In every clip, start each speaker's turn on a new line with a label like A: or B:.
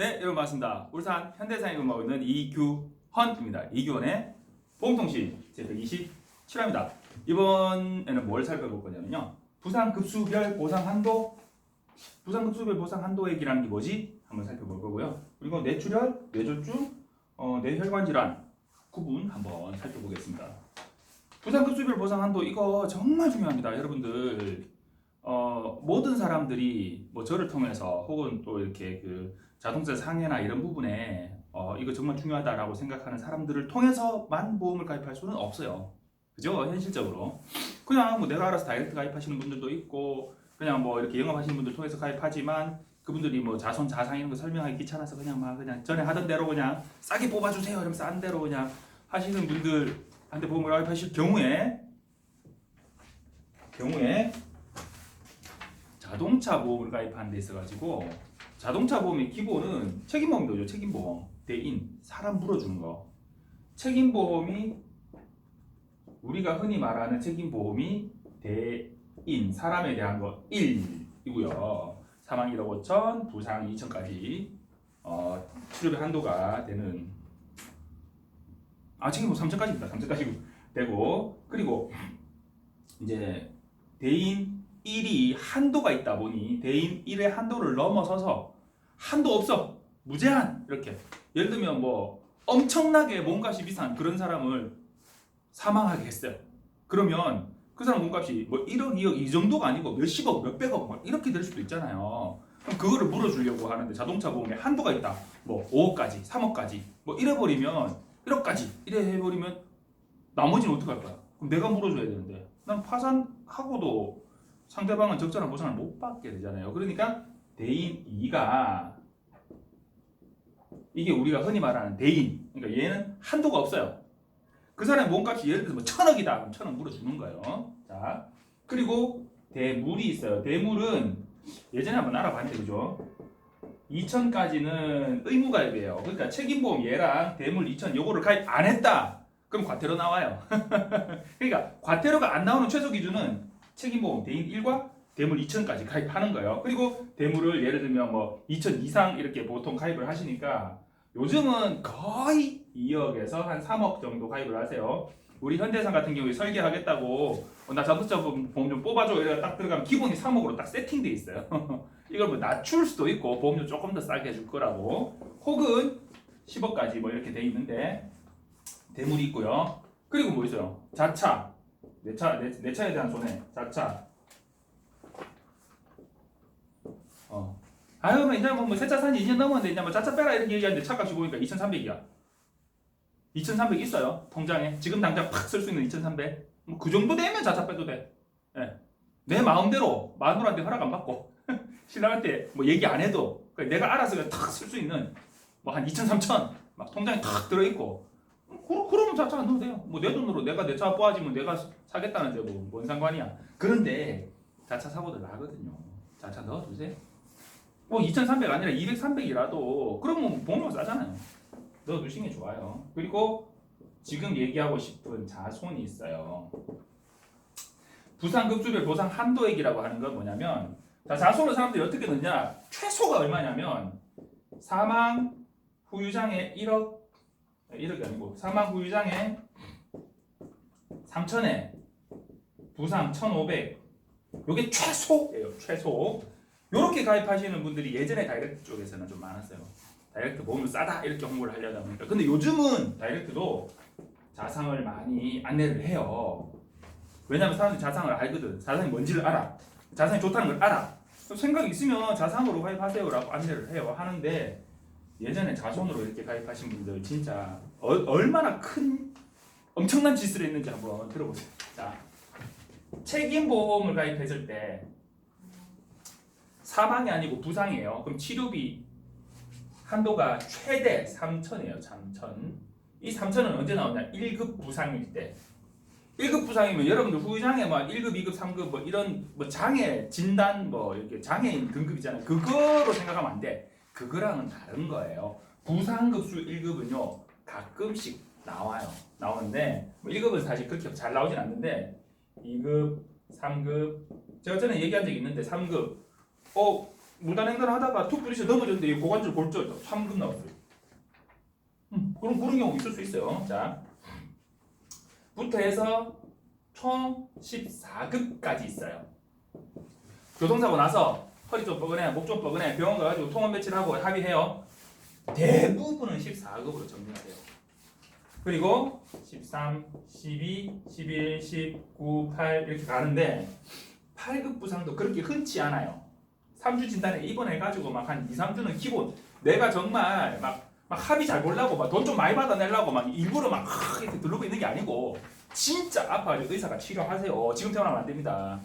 A: 네, 여러분 반갑습니다. 울산 현대사에 근무하고 있는 이규헌입니다. 이규헌의 보험통신 제127화입니다. 이번에는 뭘 살펴볼 거냐면요. 부산급수별 보상 한도, 부산급수별 보상 한도액이라는 게 뭐지? 한번 살펴볼 거고요. 그리고 뇌출혈, 뇌졸중, 어, 뇌혈관 질환 구분 한번 살펴보겠습니다. 부산급수별 보상 한도 이거 정말 중요합니다, 여러분들. 어, 모든 사람들이 뭐 저를 통해서 혹은 또 이렇게 그 자동차 상해나 이런 부분에 어, 이거 정말 중요하다라고 생각하는 사람들을 통해서만 보험을 가입할 수는 없어요. 그죠? 현실적으로. 그냥 뭐 내가 알아서 다이렉트 가입하시는 분들도 있고, 그냥 뭐 이렇게 영업하시는 분들 통해서 가입하지만, 그분들이 뭐 자손 자상 이런 거 설명하기 귀찮아서 그냥 막 그냥 전에 하던 대로 그냥 싸게 뽑아주세요 이러면서 싼 대로 그냥 하시는 분들한테 보험을 가입하실 경우에 경우에 자동차 보험을 가입하는 데 있어가지고 자동차 보험의 기본은 책임보험도죠. 책임보험. 대인 사람 물어주는 거. 책임보험이 우리가 흔히 말하는 책임보험이 대인 사람에 대한 거 1이고요. 사망 1억 5천, 부상 2천까지 어, 치료비 한도가 되는 아 책임보험 3천까지입니다. 3천까지 되고 그리고 이제 대인 1이 한도가 있다 보니 대인 1의 한도를 넘어서서 한도 없어. 무제한 이렇게. 예를 들면 뭐 엄청나게 몸값이 비싼 그런 사람을 사망하게 했어요. 그러면 그 사람 몸값이 뭐 1억 2억 이 정도가 아니고 몇십억 몇백억 막 이렇게 될 수도 있잖아요. 그럼 그거를 물어주려고 하는데 자동차 보험에 한도가 있다. 뭐 5억까지 3억까지 뭐 이래 버리면 1억까지 이래 해버리면 나머지는 어떡할 거야? 그럼 내가 물어줘야 되는데. 난 파산하고도 상대방은 적절한 보상을 못 받게 되잖아요. 그러니까 대인 2가 이게 우리가 흔히 말하는 대인. 그러니까 얘는 한도가 없어요. 그 사람의 몸값이 예를 들어서 뭐 천억이다. 그럼 천억 물어주는 거예요. 자, 그리고 대물이 있어요. 대물은 예전에 한번 알아봤는데 그죠? 2천까지는 의무 가입이에요. 그러니까 책임보험 얘랑 대물 2천 요거를 가입 안 했다. 그럼 과태료 나와요. 그러니까 과태료가 안 나오는 최소 기준은 책임보험 대인 1과 대물 2천까지 가입하는 거예요. 그리고 대물을 예를 들면 뭐 2천 이상 이렇게 보통 가입을 하시니까 요즘은 거의 2억에서 한 3억 정도 가입을 하세요. 우리 현대산 같은 경우에 설계하겠다고 어, 나 자동차 보험 좀 뽑아줘 이래 딱 들어가면 기본이 3억으로 딱 세팅돼 있어요. 이걸 뭐 낮출 수도 있고 보험료 조금 더 싸게 해줄 거라고 혹은 10억까지 뭐 이렇게 돼 있는데 대물이 있고요. 그리고 뭐 있어요? 자차 내 차, 내, 내 차에 대한 손해, 자차. 어. 아유, 뭐 이제 뭐, 뭐 새차 산지 2년 넘었는데 이제 뭐 자차 빼라 이렇게 얘기하는데 차 값이 보니까 2,300이야. 2,300 있어요 통장에 지금 당장 팍 쓸 수 있는 2,300. 뭐 그 정도 되면 자차 빼도 돼. 예. 내 마음대로 마누라한테 허락 안 받고 신랑한테 뭐 얘기 안 해도 그냥 내가 알아서 그냥 탁쓸 수 있는 뭐 한 2,000, 3,000 막 통장에 탁 들어 있고 그러, 그러면 자차 안 넣어도 돼요. 뭐 내 돈으로 내가 내 차 뽑아지면 내가 사겠다는데 뭐 뭔 상관이야. 그런데 자차 사고들 나거든요. 자차 넣어두세요. 뭐 2,300 아니라 200, 300이라도 그러면 보험료 싸잖아요. 넣어두시는 게 좋아요. 그리고 지금 얘기하고 싶은 자손이 있어요. 부상급수별 보상 한도액이라고 하는 건 뭐냐면 자, 자손을 사람들이 어떻게 넣냐? 최소가 얼마냐면 사망 후유장의 1억 1억이 아니고 사망 후유장에 3천에 부상 1,500 요게 최소예요 최소. 요렇게 가입하시는 분들이 예전에 다이렉트 쪽에서는 좀 많았어요. 다이렉트 보험을 싸다 이렇게 홍보를 하려다 보니까. 근데 요즘은 다이렉트도 자상을 많이 안내를 해요. 왜냐면 사람들이 자상을 알거든. 자상이 뭔지를 알아. 자상이 좋다는 걸 알아. 생각 있으면 자상으로 가입하세요라고 안내를 해요. 하는데 예전에 자손으로 이렇게 가입하신 분들 진짜 어, 얼마나 큰 엄청난 짓을 했는지 한번 들어보세요. 자, 책임보험을 가입했을 때 사망이 아니고 부상이에요. 그럼 치료비 한도가 최대 3천이에요. 3천. 이 3천은 언제 나오냐? 1급 부상일 때. 1급 부상이면 여러분들 후유장애 막 1급, 2급, 3급 뭐 이런 뭐 장애 진단 뭐 이렇게 장애인 등급 있잖아요. 그거로 생각하면 안 돼. 그거랑은 다른 거예요. 부상급수 1급은요 가끔씩 나와요. 나오는데 뭐 1급은 사실 그렇게 잘 나오진 않는데 2급, 3급 제가 전에 얘기한 적이 있는데 3급 어 무단횡단을 하다가 툭 부딪혀 넘어졌는데 이 고관절 골절 3급 나왔어요. 음, 그럼 그런 경우 있을 수 있어요. 자, 부터 해서 총 14급까지 있어요. 교통사고 나서 허리 좀 뻐근해, 목 좀 뻐근해, 병원 가가지고 통원 며칠 하고 합의해요. 대부분은 14급으로 정리가 돼요. 그리고 13, 12, 11, 19, 8 이렇게 가는데 8급 부상도 그렇게 흔치 않아요. 3주 진단에 입원해가지고 막 한 2, 3주는 기본 내가 정말 막, 막 합의 잘 보려고 막 돈 좀 많이 받아내려고 막 일부러 막 하, 이렇게 들르고 있는 게 아니고 진짜 아파가지고 의사가 치료하세요. 지금 태어나면 안 됩니다.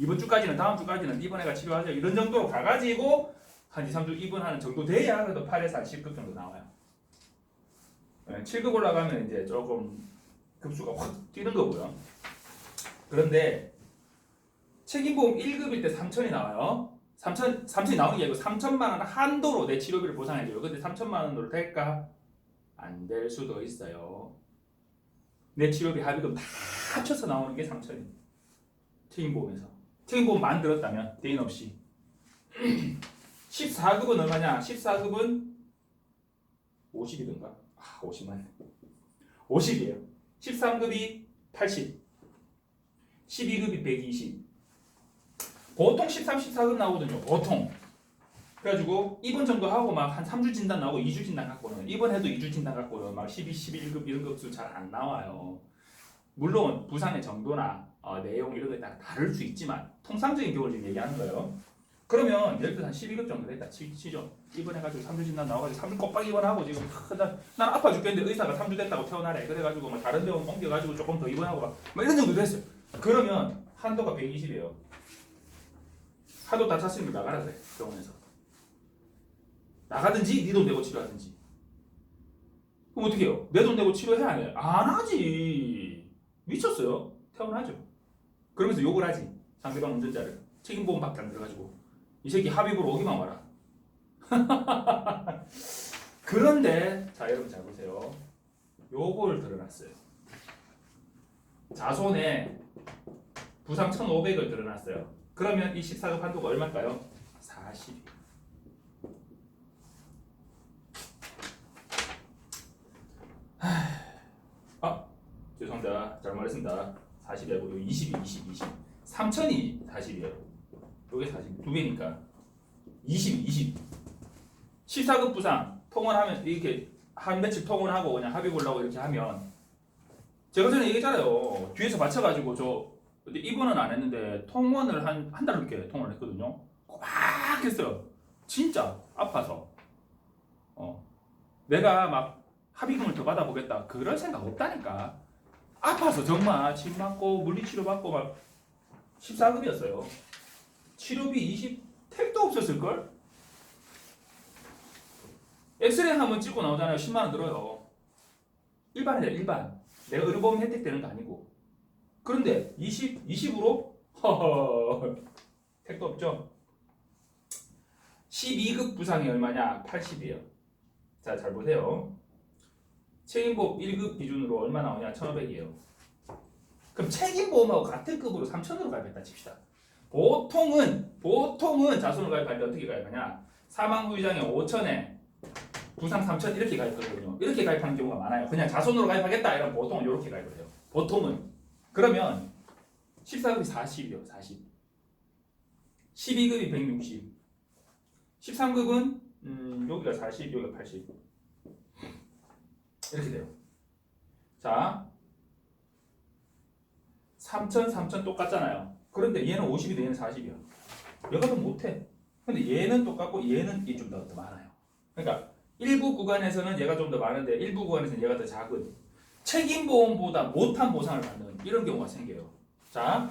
A: 이번 주까지는 다음 주까지는 입원해가 치료하세요. 이런 정도로 가가지고 한 2, 3주 입원하는 정도 돼야 그래도 8에서 한 10급 정도 나와요. 네, 7급 올라가면 이제 조금 급수가 확 뛰는 거고요. 그런데 책임보험 1급일 때 3천이 나와요. 3천 3천이 나오는 게 아니고 3천만 원 한도로 내 치료비를 보상해줘요. 근데 3천만 원으로 될까? 안 될 수도 있어요. 내 치료비 합의금 다 합쳐서 나오는 게 3천이. 책임보험에서. 책임보험 만들었다면 대인 없이. 14급은 얼마냐? 14급은 50이던가? 아, 50만. 50이에요. 13급이 80. 12급이 120. 보통 13, 14급 나오거든요. 보통. 그래가지고 입원 정도 하고 막 한 3주 진단 나오고 2주 진단 갖고는 입원해도 2주 진단 갖고는 막 12, 11급 이런 급수 잘 안 나와요. 물론 부상의 정도나 어, 내용 이런 거에 따라 다를 수 있지만 통상적인 경우를 지금 얘기하는 거예요. 그러면 예를 들어 한 12급 정도 됐다 치, 치죠. 입원해가지고 3주 진단 나와가지고 3주 꼬박 입원하고 지금 하, 난, 난 아파 죽겠는데 의사가 3주 됐다고 퇴원하래. 그래가지고 막 다른 병원 옮겨가지고 조금 더 입원하고 막, 막 이런 정도 됐어요. 그러면 한도가 120이에요. 하도 다 찼으니까 나가라 그래 병원에서 나가든지 네 돈 내고 치료하든지 그럼 어떻게 해요? 내 돈 내고 치료해 안 해? 안 하지 미쳤어요 퇴원하죠 그러면서 욕을 하지 상대방 운전자를 책임보험밖에 안 들어가지고 이 새끼 합의보러 오기만 와라 그런데 자 여러분 잘 보세요 요걸 드러났어요 자손에 부상 1,500을 드러났어요 그러면 이 14급 한도가 얼마일까요? 40. 아, 죄송합니다. 잘못 말했습니다. 40이 아니고 20이 20, 20. 3천이 40이에요. 요게 40. 두 배니까. 20, 20. 14급 부상 통원하면 이렇게 한 며칠 통원하고 그냥 합의 보려고 이렇게 하면 제가 전에 얘기했잖아요. 뒤에서 맞춰가지고 저 근데 입원은 안 했는데 통원을 한 한 달 넘게 통원을 했거든요. 꼬박 했어요. 진짜 아파서. 어. 내가 막 합의금을 더 받아보겠다. 그럴 생각 없다니까. 아파서 정말 침 맞고 물리치료 받고 막 14급이었어요. 치료비 20 택도 없었을걸? 엑스레이 한번 찍고 나오잖아요. 10만 원 들어요. 일반이래 일반. 내가 의료보험 혜택 되는 거 아니고. 그런데 20, 20으로? 허허, 택도 없죠? 12급 부상이 얼마냐? 80이에요. 자, 잘 보세요. 책임보험 1급 기준으로 얼마 나오냐? 1,500이에요. 그럼 책임보험하고 같은 급으로 3,000으로 가입했다 칩시다. 보통은, 보통은 자손을 가입할 때 어떻게 가입하냐? 사망 후유장애 5,000에 부상 3,000 이렇게 가입하거든요. 이렇게 가입하는 경우가 많아요. 그냥 자손으로 가입하겠다 이러면 보통은 이렇게 가입을 해요. 보통은. 그러면 14급이 40이요. 40. 12급이 160. 13급은 음, 여기가 40, 여기가 80. 이렇게 돼요. 자, 3천, 3천 똑같잖아요. 그런데 얘는 50이고 얘는 40이야. 얘가 더 못해. 근데 얘는 똑같고 얘는 좀더 더 많아요. 그러니까 일부 구간에서는 얘가 좀 더 많은데 일부 구간에서는 얘가 더 작은 책임보험보다 못한 보상을 받는 이런 경우가 생겨요. 자,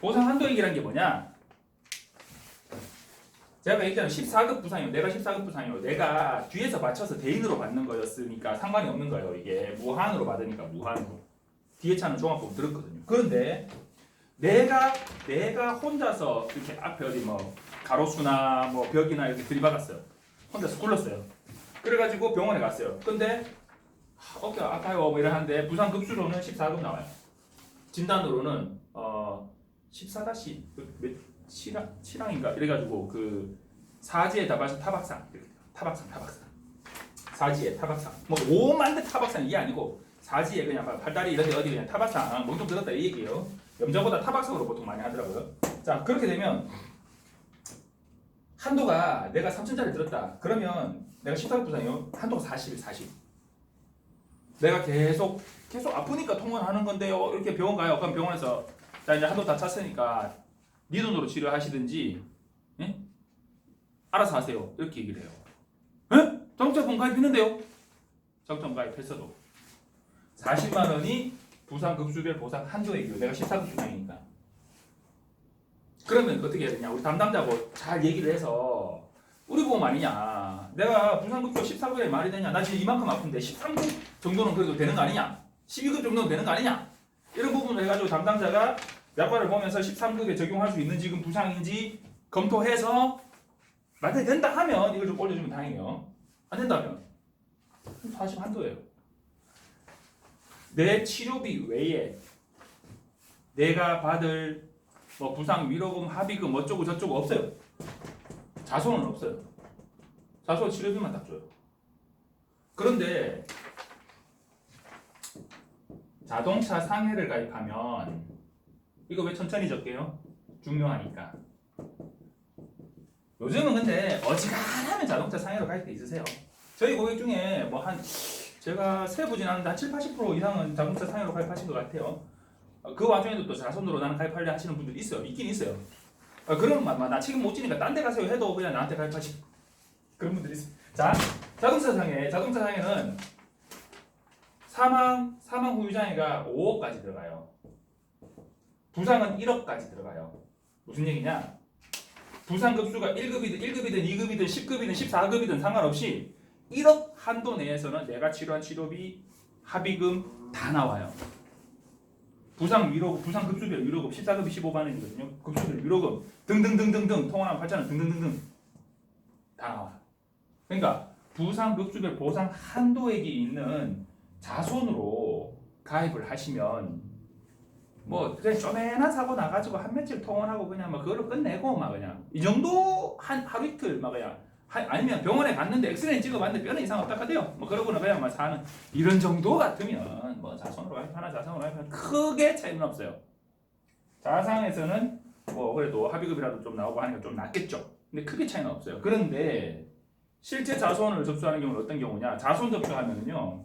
A: 보상 한도액이란 게 뭐냐? 제가 얘기했잖아요. 14급 부상이요. 내가 14급 부상이요. 내가 뒤에서 맞춰서 대인으로 받는 거였으니까 상관이 없는 거예요. 이게 무한으로 받으니까 무한으로. 뒤에 차는 종합보험 들었거든요. 그런데 내가 내가 혼자서 이렇게 앞에 어디 뭐 가로수나 뭐 벽이나 이렇게 들이박았어요. 혼자서 굴렀어요. 그래가지고 병원에 갔어요. 근데 하, 어깨 아파요 뭐 이러는데 부상 급수로는 14급 나와요. 진단으로는 어 14다시 몇 칠항 칠항인가 이래가지고 그 사지에 다바서 타박상. 타박상 타박상 사지에 타박상 뭐 오만 대 타박상 이게 아니고 사지에 그냥 막 팔다리 이런 데 어디 그냥 타박상 멍좀 들었다 이 얘기예요. 염자보다 타박상으로 보통 많이 하더라고요. 자 그렇게 되면 한도가 내가 3천짜리 들었다. 그러면 내가 14부상이요. 한도가 40일 40. 내가 계속 계속 아프니까 통원하는 건데요. 이렇게 병원 가요. 그럼 병원에서 자 이제 한도 다 찼으니까 네 돈으로 치료하시든지 예? 알아서 하세요. 이렇게 얘기를 해요. 예? 자동차 보험 가입했는데요. 자동차 가입했어도 40만 원이 부상 급수별 보상 한도액이요. 내가 14급수상이니까. 그러면 어떻게 해야 되냐? 우리 담당자하고 잘 얘기를 해서 우리 보험 아니냐? 내가 부상급수 14급에 말이 되냐? 나 지금 이만큼 아픈데 13급 정도는 그래도 되는 거 아니냐? 12급 정도는 되는 거 아니냐? 이런 부분을 해가지고 담당자가 약관을 보면서 13급에 적용할 수 있는 지금 부상인지 검토해서 만약에 된다 하면 이걸 좀 올려주면 다행이에요. 안 된다면 40 한도예요. 내 치료비 외에 내가 받을 뭐 부상 위로금 합의금 어쩌고 저쩌고 없어요. 자손은 없어요. 자손 치료비만 딱 줘요. 그런데 자동차 상해를 가입하면 이거 왜 천천히 적게요? 중요하니까. 요즘은 근데 어지간하면 자동차 상해로 가입돼 있으세요. 저희 고객 중에 뭐 한 제가 한 7, 80% 이상은 자동차 상해로 가입하신 것 같아요. 어, 그 와중에도 또 자손으로 나는 가입하려 하시는 분들 있어요. 있긴 있어요. 어, 그런 막, 나 책임 못 지니까 딴 데 가세요 해도 그냥 나한테 가입하시 그런 분들이 있어요. 자, 자동차 상해. 자동차 상해는 사망, 사망 후유 장애가 5억까지 들어가요. 부상은 1억까지 들어가요. 무슨 얘기냐? 부상 급수가 1급이든 1급이든 2급이든 10급이든 14급이든 상관없이 1억 한도 내에서는 내가 치료한 치료비, 합의금 다 나와요. 부상 위로금, 부상 급수별 위로금 14급이 15만 원이거든요. 급수별 위로금 등등등등등 8천 원 등등등등 다 나와. 그러니까 부상 급수별 보상 한도액이 있는 자손으로 가입을 하시면 뭐 그냥 쪼매난 사고 나가지고 한 며칠 통원하고 그냥 막 그걸로 끝내고 막 그냥 이 정도 한 하루 이틀 막 그냥 하- 아니면 병원에 갔는데 엑스레이 찍어봤는데 뼈는 이상 없다 하대요. 뭐 그러고는 그냥 막 사는 이런 정도 같으면 뭐 자손으로 가입하나 자산으로 가입하나 크게 차이는 없어요. 자상에서는 뭐 그래도 합의급이라도 좀 나오고 하니까 좀 낫겠죠. 근데 크게 차이는 없어요. 그런데 실제 자손을 접수하는 경우는 어떤 경우냐? 자손 접수하면은요.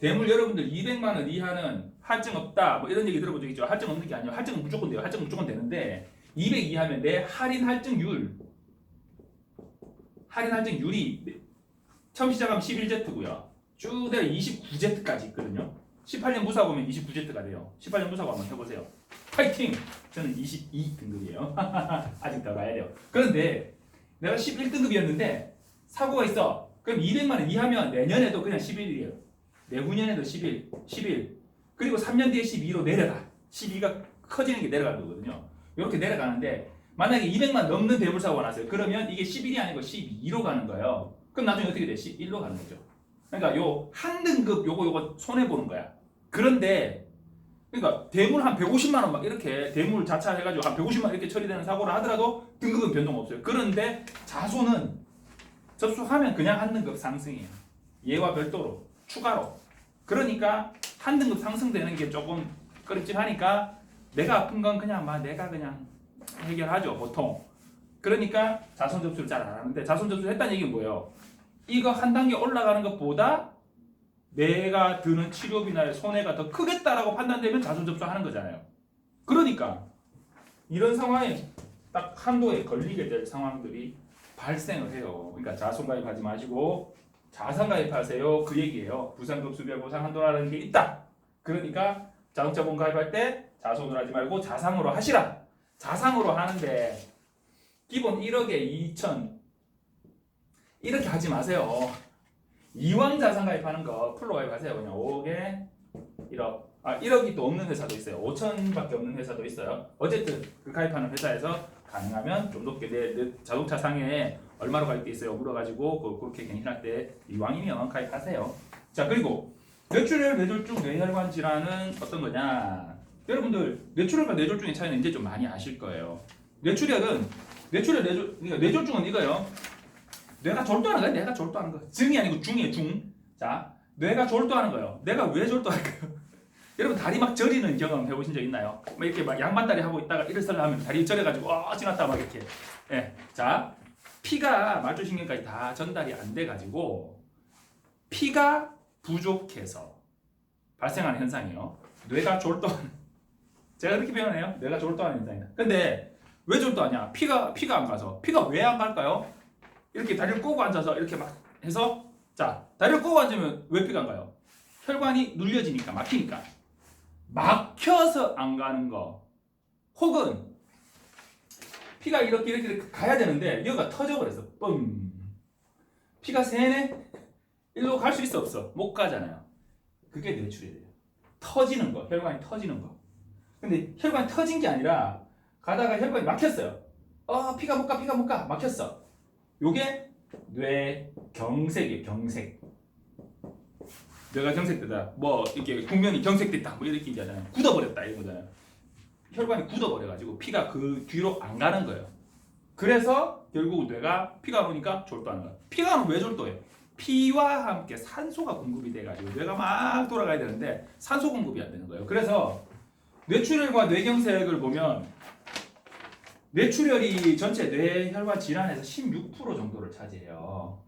A: 대물 여러분들 200만 원 이하는 할증 없다. 뭐 이런 얘기 들어본 적 있죠. 할증 없는 게 아니에요. 할증은 무조건 돼요. 할증은 무조건 되는데 200 이하면 내 할인 할증률 할인 할증률이 처음 시작하면 11Z고요. 쭉 내가 29Z까지 있거든요. 18년 무사고 하면 29Z가 돼요. 18년 무사고 한번 해보세요. 파이팅! 저는 22등급이에요. 아직 더 가야 돼요. 그런데 내가 11등급이었는데 사고가 있어. 그럼 200만 원 이하면 내년에도 그냥 11이에요. 내후년에도 11, 11. 그리고 3년 뒤에 12로 내려가. 12가 커지는 게 내려가는 거거든요. 이렇게 내려가는데 만약에 200만 넘는 대물사고가 났어요. 그러면 이게 11이 아니고 12로 가는 거예요. 그럼 나중에 어떻게 돼? 11로 가는 거죠. 그러니까 요 한 등급 요거 요거 손해 보는 거야. 그런데 그러니까 대물 한 150만 원 막 이렇게 대물 자차 해가지고 한 150만 원 이렇게 처리되는 사고를 하더라도 등급은 변동 없어요. 그런데 자손은 접수하면 그냥 한 등급 상승이에요. 얘와 별도로 추가로. 그러니까 한 등급 상승되는 게 조금 꺼림칙하니까 내가 아픈 건 그냥 막 내가 그냥 해결하죠 보통. 그러니까 자손 접수를 잘 안 하는데 자손 접수를 했다는 얘기는 뭐예요? 이거 한 단계 올라가는 것보다 내가 드는 치료비나 손해가 더 크겠다라고 판단되면 자손 접수하는 거잖아요. 그러니까 이런 상황에 딱 한도에 걸리게 될 상황들이 발생을 해요. 그러니까 자손 가입하지 마시고 자산 가입하세요. 그 얘기예요. 부산급수별 보상 한도라는 게 있다. 그러니까 자동차 보험 가입할 때 자손으로 하지 말고 자상으로 하시라. 자상으로 하는데 기본 1억에 2천 이렇게 하지 마세요. 이왕 자산 가입하는 거 풀로 가입하세요. 그냥 5억에 1억. 아 1억이 또 없는 회사도 있어요. 5천밖에 없는 회사도 있어요. 어쨌든 그 가입하는 회사에서 가능하면 좀 높게 내, 내 자동차 상해에 얼마로 가입돼 있어요? 물어가지고 그, 그렇게 갱신할 때 이왕이면 가입하세요. 자 그리고 뇌출혈 뇌졸중 뇌혈관 질환은 어떤 거냐? 여러분들 뇌출혈과 뇌졸중의 차이는 이제 좀 많이 아실 거예요. 뇌출혈은 뇌출혈 뇌졸 그러니까 뇌졸중은 이거요. 뇌가 졸도하는 거야. 뇌가 졸도하는 거. 증이 아니고 중이에요. 중. 자, 뇌가 졸도하는 거예요. 내가 왜 졸도할까요? 여러분 다리 막 저리는 경험 해보신 적 있나요? 막 이렇게 막 양반다리 하고 있다가 일어서려 하면 다리 저려가지고 아 지났다 막 이렇게. 예. 자, 피가 말초신경까지 다 전달이 안 돼가지고 피가 부족해서 발생하는 현상이에요. 뇌가 졸도하는. 제가 그렇게 표현해요. 뇌가 졸도하는 현상이다. 근데 왜 졸도하냐? 피가 피가 안 가서 피가 왜 안 갈까요? 이렇게 다리를 꼬고 앉아서 이렇게 막 해서 자 다리를 꼬고 앉으면 왜 피가 안 가요? 혈관이 눌려지니까 막히니까 막혀서 안 가는 거 혹은 피가 이렇게 이렇게, 가야 되는데 여기가 터져버렸어 뻥. 피가 새네? 일로 갈 수 있어 없어? 못 가잖아요. 그게 뇌출혈이에요. 터지는 거 혈관이 터지는 거. 근데 혈관이 터진 게 아니라 가다가 혈관이 막혔어요. 어 피가 못 가 피가 못 가. 막혔어. 요게 뇌경색이에요 경색. 뇌가 경색되다. 뭐 이렇게 국면이 경색됐다. 뭐 이렇게 얘기하잖아요. 굳어버렸다 이런 거잖아요 혈관이 굳어버려가지고 피가 그 뒤로 안 가는 거예요 그래서 결국 뇌가 피가 안 오니까 졸도하는 거예요 피가 왜 졸도해 피와 함께 산소가 공급이 돼가지고 뇌가 막 돌아가야 되는데 산소 공급이 안 되는 거예요 그래서 뇌출혈과 뇌경색을 보면 뇌출혈이 전체 뇌혈관 질환에서 16% 정도를 차지해요.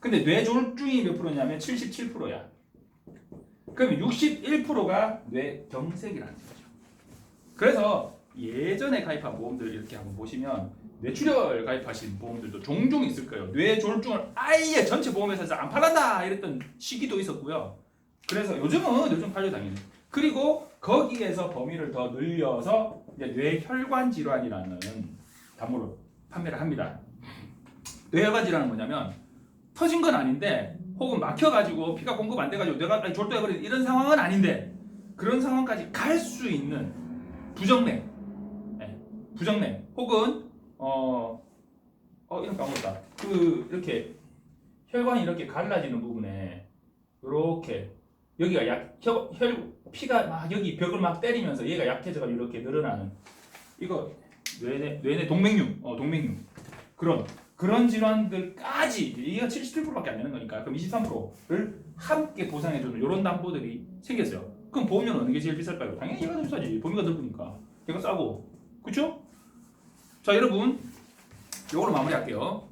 A: 근데 뇌졸중이 몇 프로냐면 77%야. 그러면 61%가 뇌경색이라는 거죠. 그래서 예전에 가입한 보험들 이렇게 한번 보시면 뇌출혈 가입하신 보험들도 종종 있을 거예요. 뇌졸중을 아예 전체 보험회사에서 안 팔란다 이랬던 시기도 있었고요. 그래서 요즘은 요즘 팔려 당연히. 그리고 거기에서 범위를 더 늘려서 뇌혈관 질환이라는 단모를 판매를 합니다. 뇌혈관 질환은 뭐냐면 터진 건 아닌데 혹은 막혀가지고 피가 공급 안 돼가지고 뇌가 졸도해버린 이런 상황은 아닌데 그런 상황까지 갈 수 있는 부정맥, 네, 부정맥 혹은 어, 어 이런 거 까먹었다. 그 이렇게 혈관이 이렇게 갈라지는 부분에 이렇게 여기가 약 혈, 혈 피가 막 여기 벽을 막 때리면서 얘가 약해져가지고 이렇게 늘어나는 이거 뇌내 뇌내 동맥류 어 동맥류 그런 그런 질환들까지 이게 77%밖에 안 되는 거니까. 그럼 23%를 함께 보상해주는 이런 담보들이 생겼어요. 그럼 보험료는 어느 게 제일 비쌀까요? 당연히 얘가 더 비싸지. 범위가 넓으니까 얘가 싸고 그렇죠? 자 여러분 요걸로 마무리할게요.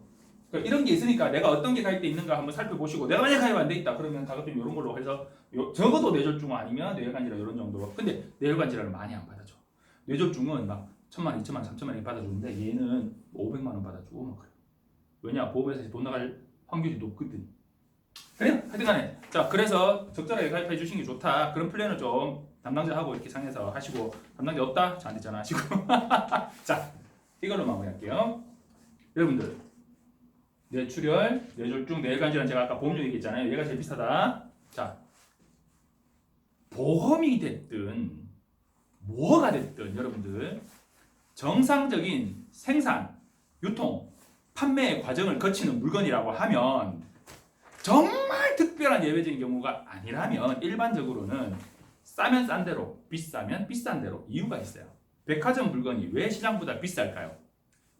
A: 그러니까 이런 게 있으니까 내가 어떤 게 가입돼 있는가 한번 살펴보시고 내가 만약 가입 안 돼 있다 그러면 가급적 이런 걸로 해서 요- 적어도 뇌졸중 아니면 뇌혈관 질환 이런 정도로 근데 뇌혈관 질환을 많이 안 받아줘 뇌졸중은 막 천만, 이천만, 삼천만 원 받아주는데 얘는 500만 원 받아주고 막 그래 왜냐 보험회사에서 돈 나갈 확률이 높거든 그래요? 하여튼간에. 자 그래서 적절하게 가입해 주신 게 좋다. 그런 플랜을 좀 담당자하고 이렇게 상의해서 하시고 담당자 없다? 저한테 전화하시고. 자 이걸로 마무리할게요. 여러분들 뇌출혈, 뇌졸중, 뇌혈관 질환 제가 아까 보험료 얘기했잖아요. 얘가 제일 비싸다. 자, 보험이 됐든 뭐가 됐든 여러분들 정상적인 생산, 유통, 판매 과정을 거치는 물건이라고 하면 정말 특별한 예외적인 경우가 아니라면 일반적으로는 싸면 싼 대로, 비싸면 비싼 대로 이유가 있어요. 백화점 물건이 왜 시장보다 비쌀까요?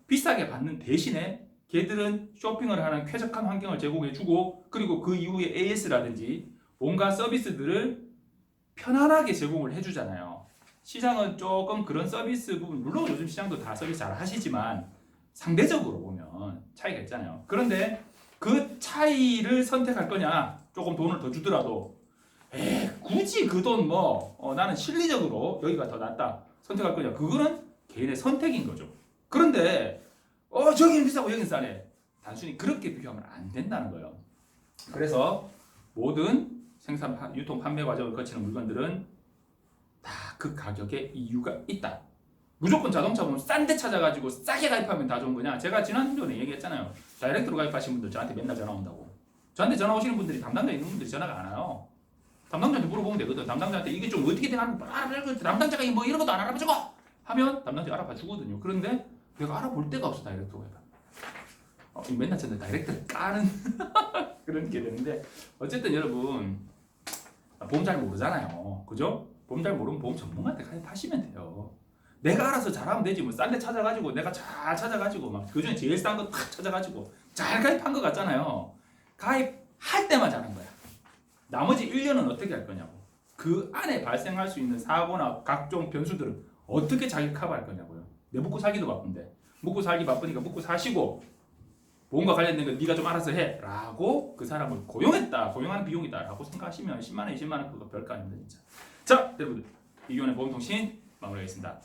A: 비싸게 받는 대신에 걔들은 쇼핑을 하는 쾌적한 환경을 제공해주고 그리고 그 이후에 AS라든지 온갖 서비스들을 편안하게 제공을 해주잖아요. 시장은 조금 그런 서비스 부분 물론 요즘 시장도 다 서비스 잘 하시지만 상대적으로 보면 차이가 있잖아요. 그런데 그 차이를 선택할 거냐 조금 돈을 더 주더라도 에 굳이 그 돈뭐 나는 실리적으로 여기가 더 낫다 선택할 거냐 그거는 개인의 선택인 거죠. 그런데 어 저기는 비싸고 여기는 싸네. 단순히 그렇게 비교하면 안 된다는 거예요. 그래서 모든 생산 파- 유통 판매 과정을 거치는 물건들은 다 그 가격에 이유가 있다. 무조건 자동차 보면 싼 데 찾아가지고 싸게 가입하면 다 좋은 거냐? 제가 지난번에 얘기했잖아요. 다이렉트로 가입하신 분들 저한테 맨날 전화 온다고. 저한테 전화 오시는 분들이 담당자 있는 분들이 전화가 안 와요. 담당자한테 물어보면 되거든. 담당자한테 이게 좀 어떻게 되는 담당자가 뭐 이런 것도 안 알아봐주고 하면 담당자 알아봐 주거든요. 그런데 내가 알아볼 데가 없어 다이렉트로 가입. 어, 이 맨날 저는 다이렉트를 까는 그런 게 되는데 어쨌든 여러분 보험 잘 모르잖아요. 그죠? 보험 잘 모르면 보험 전문가한테 가입하시면 돼요. 내가 알아서 잘하면 되지. 뭐 싼 데 찾아가지고 내가 잘 찾아가지고 막 그중에 제일 싼 거 탁 찾아가지고 잘 가입한 것 같잖아요. 가입할 때만 잘한 거야. 나머지 1년은 어떻게 할 거냐고. 그 안에 발생할 수 있는 사고나 각종 변수들은 어떻게 자기 커버할 거냐고요. 내 먹고 살기도 바쁜데. 먹고 살기 바쁘니까 먹고 사시고 뭔가 관련된 거 네가 좀 알아서 해라고 그 사람을 고용했다 고용하는 비용이다라고 생각하시면 10만 원 20만 원 그거 별거 아닙니다 진짜. 자 여러분들. 이교원의 보험통신 마무리하겠습니다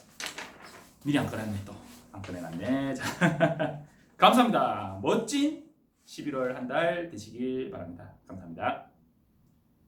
A: 미리 안 꺼냈네 또. 안 꺼내놨네. 자. 감사합니다. 멋진 11월 한 달 되시길 바랍니다. 감사합니다